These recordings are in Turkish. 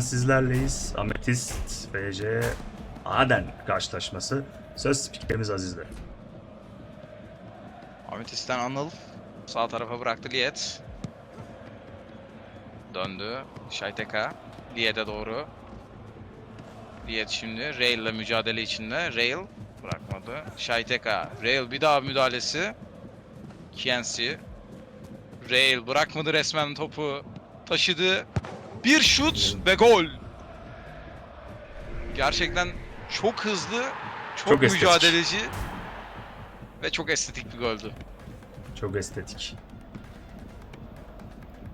Sizlerleyiz. Ametist BC Aden karşılaşması. Söz spikerimiz Aziz'de. Ametist'ten Anıl. Sağ tarafa bıraktı Liet. Döndü. Şayteka. Liet'e doğru. Liet şimdi Rail ile mücadele içinde. Rail bırakmadı. Şayteka. Rail bir daha müdahalesi. Kiensi. Rail bırakmadı resmen topu. Taşıdı. Bir şut ve gol. Gerçekten çok hızlı, çok, Çok estetik. mücadeleci ve çok estetik bir goldü. Çok estetik.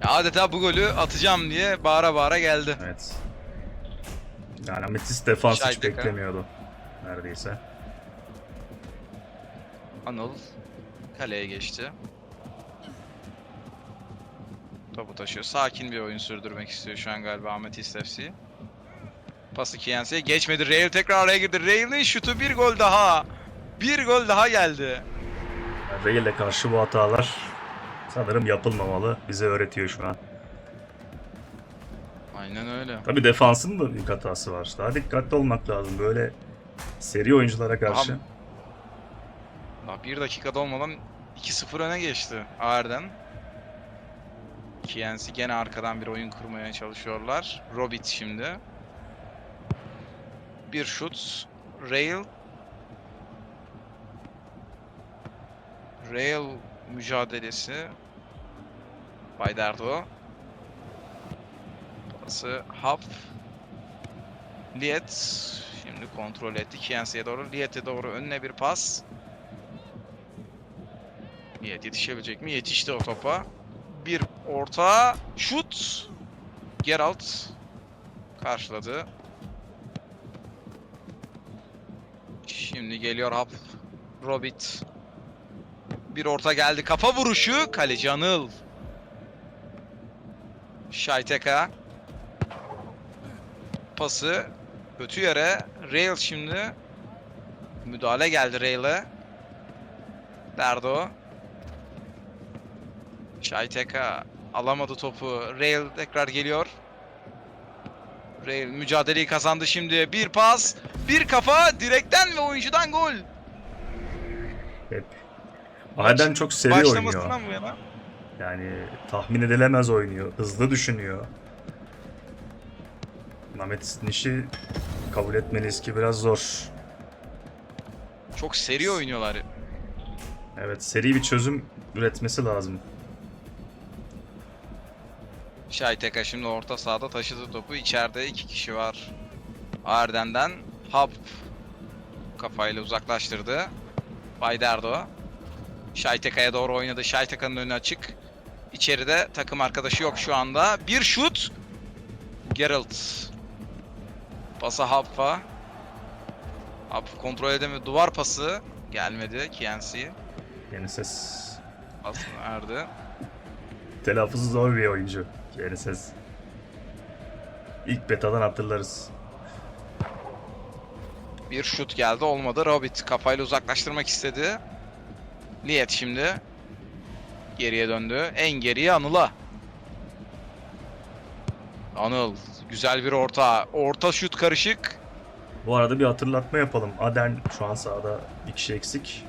Ya adeta bu golü atacağım diye bağıra bağıra geldi. Evet. Yani Ametist defans hiç beklemiyordu. Neredeyse. Anıl kaleye geçti. Topu taşıyor. Sakin bir oyun sürdürmek istiyor şu an galiba Ahmet İstefsi. Pası Kiyense'ye geçmedi. Rail tekrar araya girdi. Rail'in şutu bir gol daha. Bir gol daha geldi. Rail'e karşı bu hatalar sanırım yapılmamalı. Bize öğretiyor şu an. Aynen öyle. Tabi defansın da büyük hatası var. Daha dikkatli olmak lazım. Böyle seri oyunculara karşı. Aha. Daha bir dakikada olmadan 2-0 öne geçti Ağer'den. Kiyensi gene arkadan bir oyun kurmaya çalışıyorlar. Robit şimdi. Bir şut. Rail. Rail mücadelesi. Baydardo. Pası Hap. Liet. Şimdi kontrol etti. Kiyensi'ye doğru. Liet'e doğru önüne bir pas. Liet yetişebilecek mi? Yetişti o topa. Bir orta. Şut. Geralt. Karşıladı. Şimdi geliyor Hap. Robit. Bir orta geldi. Kafa vuruşu. Kaleci Anıl. Şayteka. Pası. Kötü yere. Rail şimdi. Müdahale geldi Rail'e. Derdo. Şayteka alamadı topu. Rail tekrar geliyor. Rail mücadeleyi kazandı şimdi. Bir pas, bir kafa, direkten ve oyuncudan gol. Hep. Aden çok seri oynuyor. bu yana. Yani tahmin edilemez oynuyor. Hızlı düşünüyor. Ametist'in işi kabul etmeliyiz ki biraz zor. Çok seri oynuyorlar. Evet seri bir çözüm üretmesi lazım. Şayteka şimdi orta sahada taşıdı topu. İçeride iki kişi var. Arden'den Hap kafayla uzaklaştırdı. Baydardo. Şayteka'ya doğru oynadı. Şayteka'nın önü açık. İçeride takım arkadaşı yok şu anda. Bir şut. Geralt. Pası Hap'a. Hap kontrol edemedi. Duvar pası. Gelmedi. Kiensi. Yeni ses. Pasını verdi. Telaffuzu zor bir oyuncu. Yeni ses. İlk betadan hatırlarız. Bir şut geldi olmadı. Robit kafayla uzaklaştırmak istedi. Niyet şimdi. Geriye döndü. En geriye Anıl'a. Anıl. Güzel bir orta. Orta şut karışık. Bu arada bir hatırlatma yapalım. Aden şu an sahada bir kişi eksik.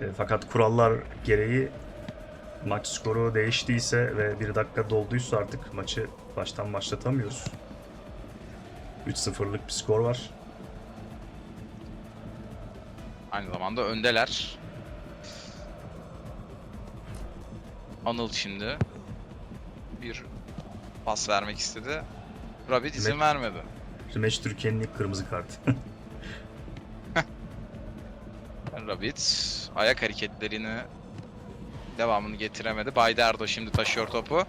E, fakat kurallar gereği maç skoru değiştiyse ve bir dakika dolduysa artık maçı baştan başlatamıyoruz. 3-0'lık bir skor var. Aynı zamanda öndeler. Anıl şimdi. Bir pas vermek istedi. Robit izin vermedi. Rematch Türkiye'nin ilk kırmızı kartı. Rabbit ayak hareketlerini devamını getiremedi. Baydardo şimdi taşıyor topu.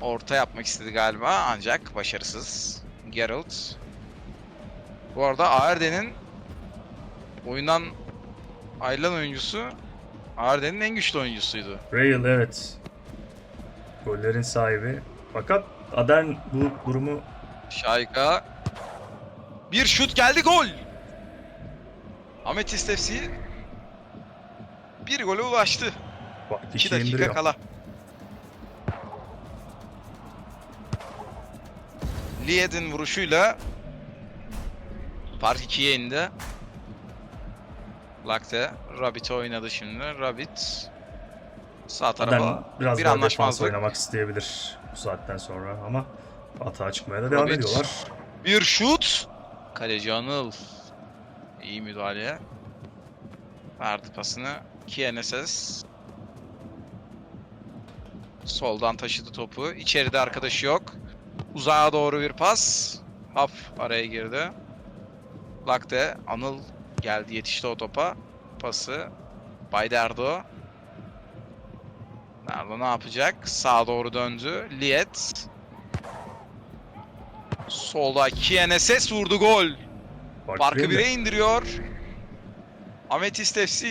Orta yapmak istedi galiba ancak başarısız. Geralt. Bu arada Arden'in oyundan ayrılan oyuncusu Arden'in en güçlü oyuncusuydu. Rail evet. Gollerin sahibi. Fakat Aden bu durumu Şayka. Bir şut geldi gol. Ahmet İstefsi bir gole ulaştı. Bak 2 kişi dakika indiriyor. kala. Lied'in vuruşuyla fark 2'ye indi. Lakte Rabbit oynadı şimdi. Rabbit sağ tarafa Aden biraz bir daha anlaşmazlık. oynamak isteyebilir bu saatten sonra ama hata çıkmaya da devam Robic. ediyorlar. Bir şut. Kaleci Anıl. İyi müdahale. Verdi pasını. KNSS. Soldan taşıdı topu. İçeride arkadaşı yok. Uzağa doğru bir pas. Hap araya girdi. Lakte. Anıl geldi yetişti o topa. Pası. Bayderdo. Nerede ne yapacak? Sağa doğru döndü. Liet. Solda KNSS vurdu gol. Farkı bir mi? 1'e indiriyor. Ametist FC.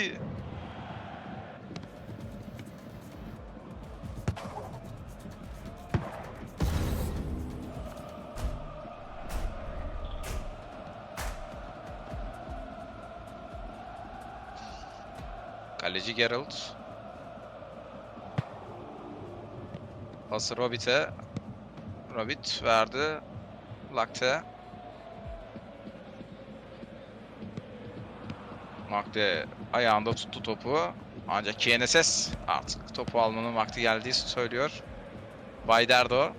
Gerald. Pası Robit'e. Robit verdi. Lakte. Makte ayağında tuttu topu. Ancak KNSS artık topu almanın vakti geldiği söylüyor. Bayderdo.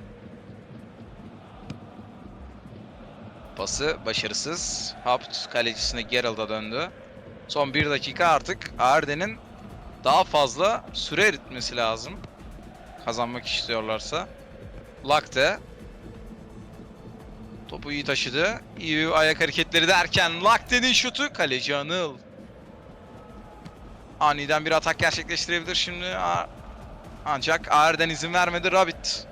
Pası başarısız. Hapt kalecisine Gerald'a döndü. Son bir dakika artık Arden'in daha fazla süre eritmesi lazım. Kazanmak istiyorlarsa. Lakte. Topu iyi taşıdı. İyi ayak hareketleri derken Lakte'nin şutu kaleci Anıl. Aniden bir atak gerçekleştirebilir şimdi. Ancak Arden izin vermedi Rabbit.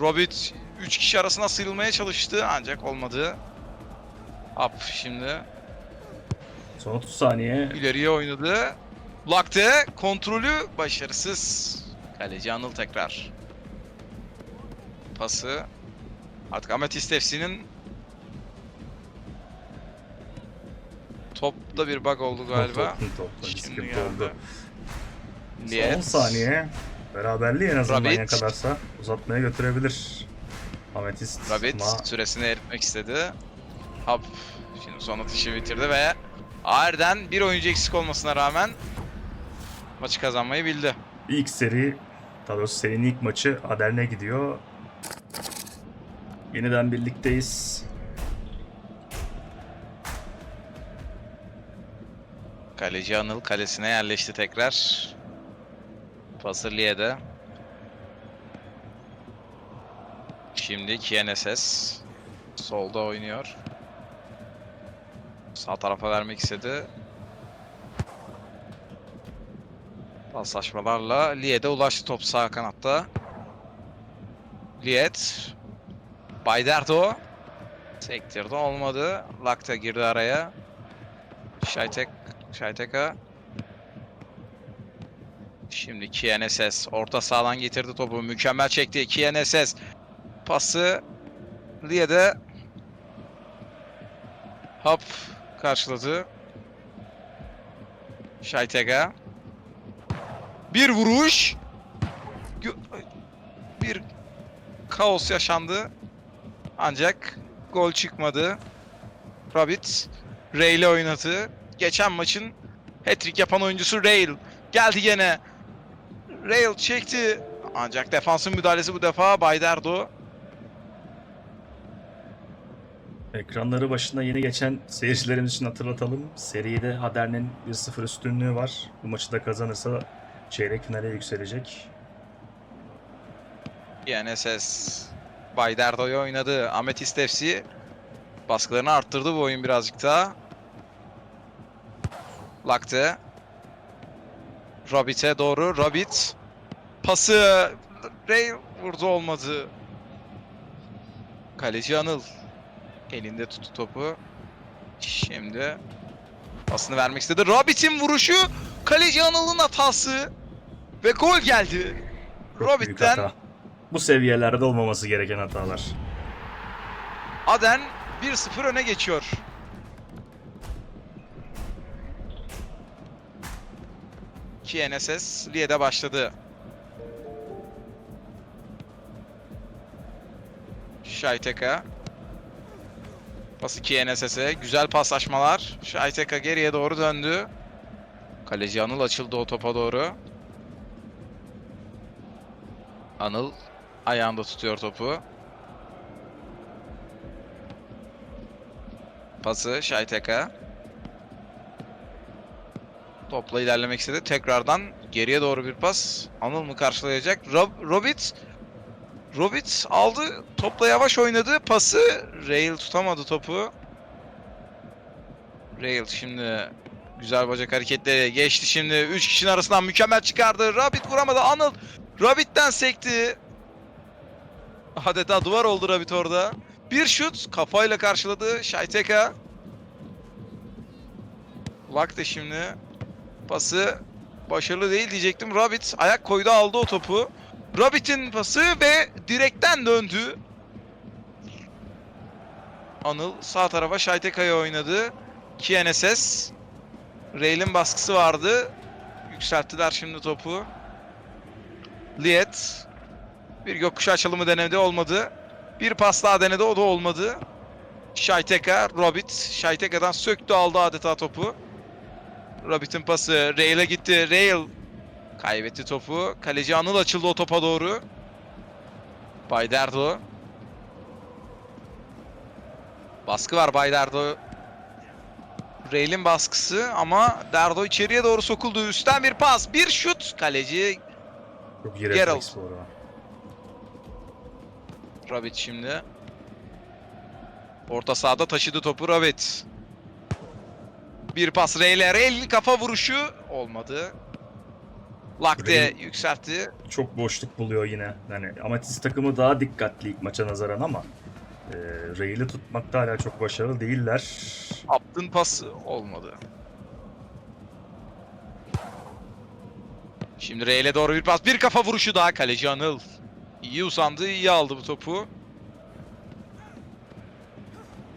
Rabbit 3 kişi arasına sıyrılmaya çalıştı ancak olmadı. Up şimdi Son 30 saniye. ileriye oynadı. Lakte kontrolü başarısız. Kaleci Anıl tekrar. Pası. Artık Ametist FC'nin Topta bir bug oldu galiba. Topla, topla. Şimdi oldu. Son Liet. 10 saniye. Beraberliği en azından Rabbit. yakalarsa uzatmaya götürebilir. Ametist. Rabbit Ma- süresini eritmek istedi. Hap şimdi son atışı bitirdi ve Arden bir oyuncu eksik olmasına rağmen maçı kazanmayı bildi. İlk seri, daha doğrusu serinin ilk maçı Adern'e gidiyor. Yeniden birlikteyiz. Kaleci Anıl kalesine yerleşti tekrar. Pası Lie'de. Şimdi KNSS solda oynuyor. Sağ tarafa vermek istedi. Paslaşmalarla Lie'de ulaştı top sağ kanatta. Liet. Bayderdo. Sektirdi olmadı. Lakta girdi araya. Şaytek Şayteka. Şimdi KNSS orta sahadan getirdi topu. Mükemmel çekti. KNSS pası Lie'de Hop karşıladı. Şaytega. Bir vuruş. Bir kaos yaşandı. Ancak gol çıkmadı. Rabbit Ray ile oynadı. Geçen maçın hat-trick yapan oyuncusu Rail. Geldi gene. Rail çekti. Ancak defansın müdahalesi bu defa Bayderdo. Ekranları başında yeni geçen seyircilerimiz için hatırlatalım. Seride Adern'in 1-0 üstünlüğü var. Bu maçı da kazanırsa çeyrek finale yükselecek. YNSS Bayderdo'yu oynadı. Ametist FC baskılarını arttırdı bu oyun birazcık daha. Lakte. Rabbit'e doğru. Rabbit. Pası. Ray vurdu olmadı. Kaleci Anıl. Elinde tuttu topu. Şimdi pasını vermek istedi. Rabbit'in vuruşu. Kaleci Anıl'ın hatası. Ve gol geldi. Çok hata. Bu seviyelerde olmaması gereken hatalar. Aden 1-0 öne geçiyor. KNSS Lie'de başladı. Şayteka. Pas 2 NSS'e. Güzel paslaşmalar. Şayteka geriye doğru döndü. Kaleci Anıl açıldı o topa doğru. Anıl ayağında tutuyor topu. Pası Şayteka. Topla ilerlemek istedi. Tekrardan geriye doğru bir pas. Anıl mı karşılayacak? Rob Robit Robit aldı. Topla yavaş oynadı. Pası Rail tutamadı topu. Rail şimdi güzel bacak hareketleri geçti şimdi. 3 kişinin arasından mükemmel çıkardı. Rabbit vuramadı. Anıl Rabbit'ten sekti. Adeta duvar oldu Rabbit orada. Bir şut kafayla karşıladı Şayteka. Vakti şimdi pası başarılı değil diyecektim. Rabbit ayak koydu aldı o topu. Rabbit'in pası ve direkten döndü. Anıl sağ tarafa Şayteka'ya oynadı. KNSS. Rail'in baskısı vardı. Yükselttiler şimdi topu. Liet. Bir gökkuşağı açılımı denedi olmadı. Bir pas daha denedi o da olmadı. Şayteka, Rabbit. Şayteka'dan söktü aldı adeta topu. Rabbit'in pası Rail'e gitti. Rail Kaybetti topu. Kaleci Anıl açıldı o topa doğru. Bayderdo. Baskı var Bayderdo. Rail'in baskısı ama Derdo içeriye doğru sokuldu. Üstten bir pas, bir şut. Kaleci Çok iyi Geralt. refleks bu arada. Rabbit şimdi. Orta sahada taşıdı topu Rabbit. Bir pas Rail'e. Rail kafa vuruşu olmadı. Lakte Rail- yükseltti. Çok boşluk buluyor yine. Yani Amatist takımı daha dikkatli ilk maça nazaran ama e, Rail'i tutmakta hala çok başarılı değiller. Aptın pası olmadı. Şimdi Reyle doğru bir pas. Bir kafa vuruşu daha kaleci Anıl. İyi uzandı, iyi aldı bu topu.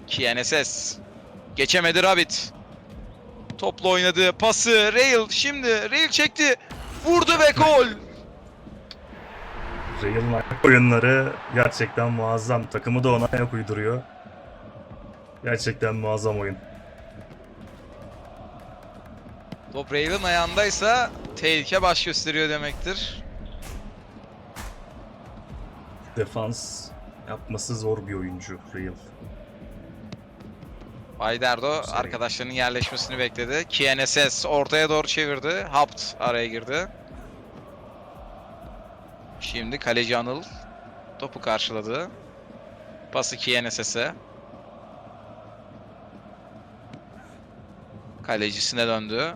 KNSS. Geçemedi Rabbit. Topla oynadı. Pası Rail şimdi. Rail çekti. Vurdu ve gol. Rail'in ayak oyunları gerçekten muazzam. Takımı da ona ayak uyduruyor. Gerçekten muazzam oyun. Top Rail'in ayağındaysa tehlike baş gösteriyor demektir. Defans yapması zor bir oyuncu Rail. Bayderdo Seri. arkadaşlarının yerleşmesini bekledi. KNSS ortaya doğru çevirdi. Hapt araya girdi. Şimdi kaleci Anıl topu karşıladı. Pası KNSS'e. Kalecisine döndü.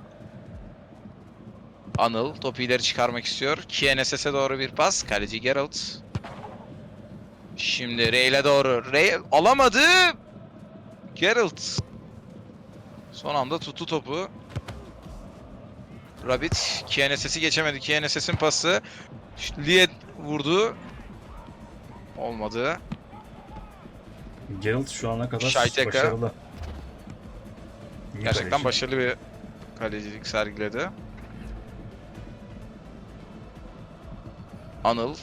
Anıl topu ileri çıkarmak istiyor. KNSS'e doğru bir pas. Kaleci Geralt. Şimdi Ray'le doğru. Ray alamadı. Geralt. Son anda tuttu topu. Rabbit KNSS'i geçemedi. KNSS'in pası. Liet vurdu. Olmadı. Geralt şu ana kadar Şayteka. başarılı. İyi Gerçekten kaleci. başarılı bir kalecilik sergiledi. Anıl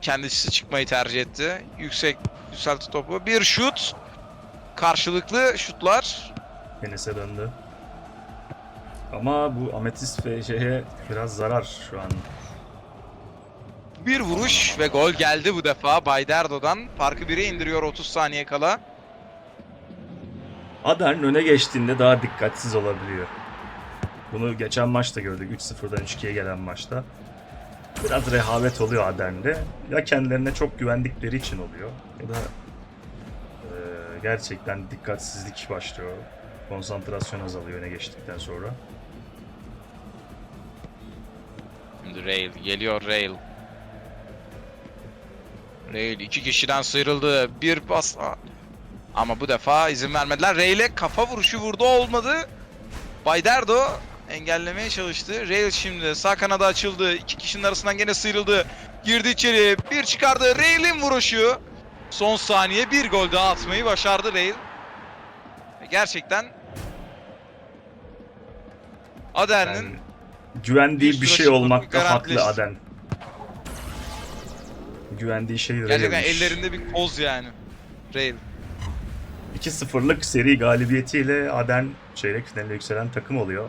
kendisi çıkmayı tercih etti. Yüksek yükseltti topu. Bir şut. Karşılıklı şutlar. Enes'e döndü. Ama bu Ametist FC'ye biraz zarar şu an. Bir vuruş ve gol geldi bu defa Bayderdo'dan. Farkı 1'e indiriyor 30 saniye kala. Adern öne geçtiğinde daha dikkatsiz olabiliyor. Bunu geçen maçta gördük. 3-0'dan 3-2'ye gelen maçta. Biraz rehavet oluyor Adern'de. Ya kendilerine çok güvendikleri için oluyor. Ya da e, gerçekten dikkatsizlik başlıyor. Konsantrasyon azalıyor öne geçtikten sonra. Şimdi Rail geliyor Rail. Rail iki kişiden sıyrıldı. Bir pas ama bu defa izin vermediler. Rail'e kafa vuruşu vurdu olmadı. Bayderdo engellemeye çalıştı. Rail şimdi sağ kanada açıldı. İki kişinin arasından gene sıyrıldı. Girdi içeri. Bir çıkardı. Rail'in vuruşu. Son saniye bir gol daha atmayı başardı Rail. Gerçekten Adern'in Yani güvendiği Bir şey olmakta haklı. Aden. Güvendiği şey Gerçekten Rail'miş. ellerinde bir koz yani. Rail. 2-0'lık seri galibiyetiyle Aden çeyrek finale yükselen takım oluyor.